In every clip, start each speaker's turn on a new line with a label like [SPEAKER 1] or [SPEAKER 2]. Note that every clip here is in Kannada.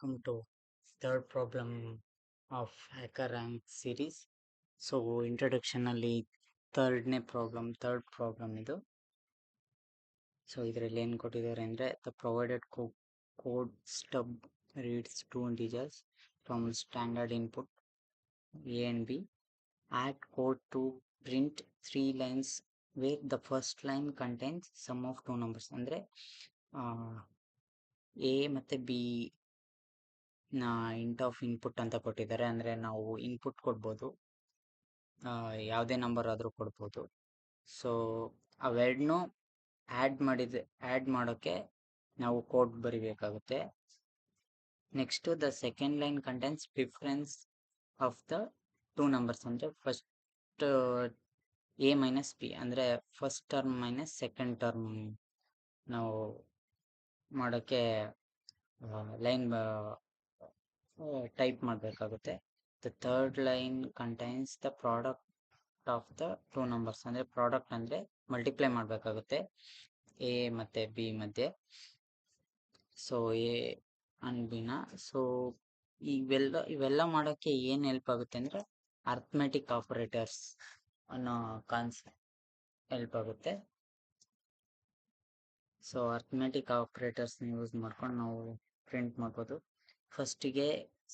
[SPEAKER 1] welcome to third problem of hacker rank series. So introduction ಅಲ್ಲಿ ಥರ್ಡ್ನೇ ಪ್ರಾಬ್ಲಮ್ ಥರ್ಡ್ ಪ್ರಾಬ್ಲಮ್ ಇದು. ಸೊ ಇದರಲ್ಲಿ ಏನು ಕೊಟ್ಟಿದ್ದಾರೆ ಅಂದರೆ the provided code stub reads two integers from standard input A and B add code to print three lines where the first line contains sum of two numbers ಅಂದರೆ ಎ ಮತ್ತು ಬಿ ಇಂಟ್ ಆಫ್ ಇನ್ಪುಟ್ ಅಂತ ಕೊಟ್ಟಿದ್ದಾರೆ. ಅಂದರೆ ನಾವು ಇನ್ಪುಟ್ ಕೊಡ್ಬೋದು. ಯಾವುದೇ ನಂಬರ್ ಆದರೂ ಕೊಡ್ಬೋದು. ಸೊ ಅವೆರಡನ್ನೂ ಆ್ಯಡ್ ಮಾಡಿದ ಆ್ಯಡ್ ಮಾಡೋಕ್ಕೆ ನಾವು code ಬರಿಬೇಕಾಗುತ್ತೆ. Next the second line contents difference of the two numbers ಅಂದರೆ ಫಸ್ಟ್, ಎ ಮೈನಸ್ ಪಿ ಅಂದರೆ first term minus second term ನಾವು ಮಾಡೋಕ್ಕೆ ಲೈನ್ ಟೈಪ್ ಮಾಡಬೇಕಾಗುತ್ತೆ. The third line contains the product of the two numbers ಅಂದರೆ ಪ್ರಾಡಕ್ಟ್ ಅಂದರೆ ಮಲ್ಟಿಪ್ಲೈ ಮಾಡಬೇಕಾಗುತ್ತೆ. ಎ ಮತ್ತು ಬಿ ಮಧ್ಯೆ. ಸೊ ಎ ಅಂಡ್ ಬಿನ ಸೊ ಇವೆಲ್ಲ ಇವೆಲ್ಲ ಮಾಡೋಕ್ಕೆ ಏನು ಹೆಲ್ಪ್ ಆಗುತ್ತೆ ಅಂದರೆ ಅರ್ಥಮೆಟಿಕ್ ಆಪರೇಟರ್ಸ್ ಅನ್ನೋ ಕಾನ್ಸೆಪ್ಟ್ ಹೆಲ್ಪ್ ಆಗುತ್ತೆ. ಸೊ ಅರ್ಥಮೆಟಿಕ್ ಆಪರೇಟರ್ಸ್ನ ಯೂಸ್ ಮಾಡ್ಕೊಂಡು ನಾವು ಪ್ರಿಂಟ್ ಮಾಡ್ಬೋದು. ಫಸ್ಟಿಗೆ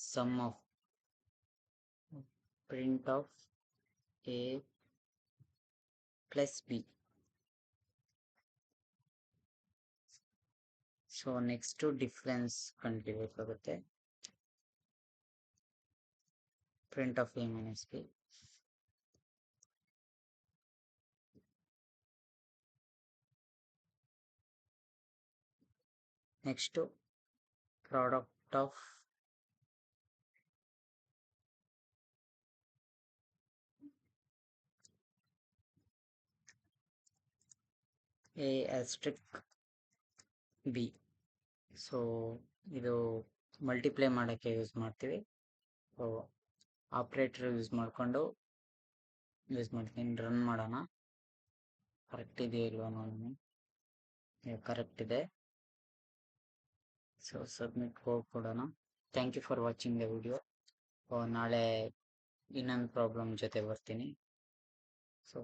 [SPEAKER 1] sum of print of A plus B so next difference ಕಂಡುಹಿಡಿಬೇಕಾಗುತ್ತೆ print of A minus B next product of A asterisk b. So ಇದು ಮಲ್ಟಿಪ್ಲೈ ಮಾಡೋಕ್ಕೆ ಯೂಸ್ ಮಾಡ್ತೀವಿ. ಸೊ ಆಪ್ರೇಟರ್ ಯೂಸ್ ಮಾಡಿಕೊಂಡು ಯೂಸ್ ಮಾಡ್ತೀನಿ ರನ್ ಮಾಡೋಣ. ಕರೆಕ್ಟ್ ಇದೆಯಾ ಇಲ್ವಾ ನೋಡೋಣ ಕರೆಕ್ಟ್ ಇದೆ. ಸೊ ಸಬ್ಮಿಟ್ ಕೊಡೋಣ. Thank you for watching the video ನಾಳೆ ಇನ್ನೊಂದು ಪ್ರಾಬ್ಲಮ್ ಜೊತೆ ಬರ್ತೀನಿ. ಸೊ